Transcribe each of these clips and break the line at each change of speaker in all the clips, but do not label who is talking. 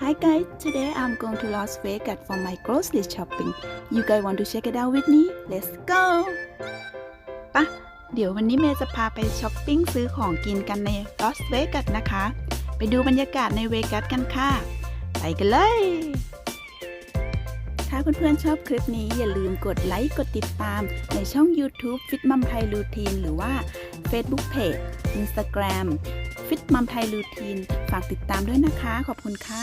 Hi guys, today I'm going to Las Vegas for my grocery shopping. You guys want to check it out with me? Let's go! ปะเดี๋ยววันนี้เมย์จะพาไปช้อปปิ้งซื้อของกินกันในลอสเวกัสนะคะ ไปดูบรรยากาศในเวกัสกันค่ะ ไปกันเลย ถ้าเพื่อนๆชอบคลิปนี้อย่าลืมกดไลค์กดติดตาม ในช่อง YouTube Fit Mom Thai Routine หรือว่า Facebook Page Instagram ฟิตมัมไทยลูทีน ฝากติดตามด้วยนะคะ ขอบคุณค่ะ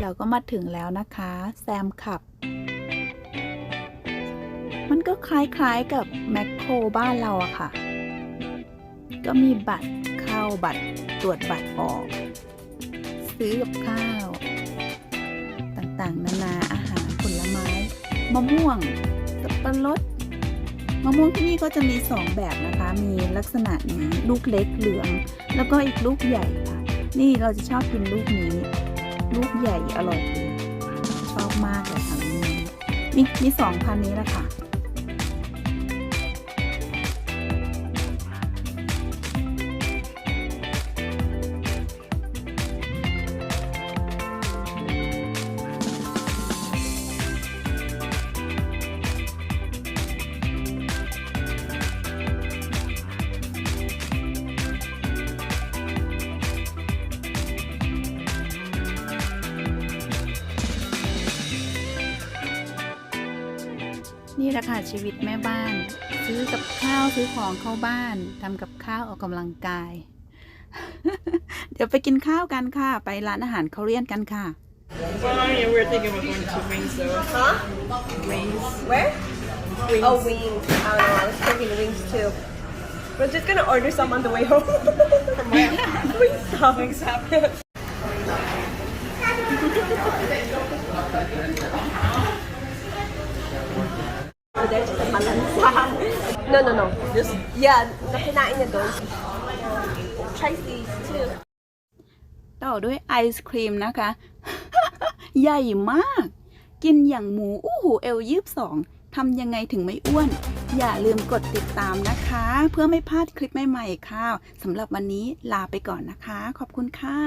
เราก็มาถึงแล้วนะคะ แซมขับ มันก็คล้ายๆกับแมคโครบ้านเราอะค่ะ ก็มีบัตรเข้าบัตรตรวจบัตรออก ซื้อกับข้าว ต่างๆ นานาอาหารผลไม้ มะม่วงสับปะรดมะม่วงที่นี่ก็จะมีสองแบบนะคะ มีลักษณะนี้ลูกเล็กเหลือง แล้วก็อีกลูกใหญ่ค่ะ นี่เราจะชอบกินลูกนี้ ลูกใหญ่อร่อยดีชอบมากเลยค่ะนี้มีมีสองพันนี้แหละค่ะ นี่แหละค่ะชีวิตแม่บ้าน ซื้อกับข้าวซื้อของเข้าบ้านทำกับข้าวออกกำลังกาย เดี๋ยวไปกินข้าวกันค่ะ ไปร้านอาหารเกาหลีกันค่ะ
Well, yeah, we were thinking of going to Wings though.
Huh?
Wings.
Where?
Wings.
Oh, wings. I don't know. I was thinking wings too. We're just gonna order some on the way home. From where? Wingstop. Wingstop. Oh, there's just a malansa. No, no, no.
Just
Yeah, nakinain niya doon. Try these too.
ต่อด้วยไอศครีมนะคะ ใหญ่มาก กินอย่างหมู อู้หูเอลยีบสองทำยังไงถึงไม่อ้วน อย่าลืมกดติดตามนะคะ เพื่อไม่พลาดคลิปใหม่ๆค่ะสำหรับวันนี้ลาไปก่อนนะคะ ขอบคุณค่ะ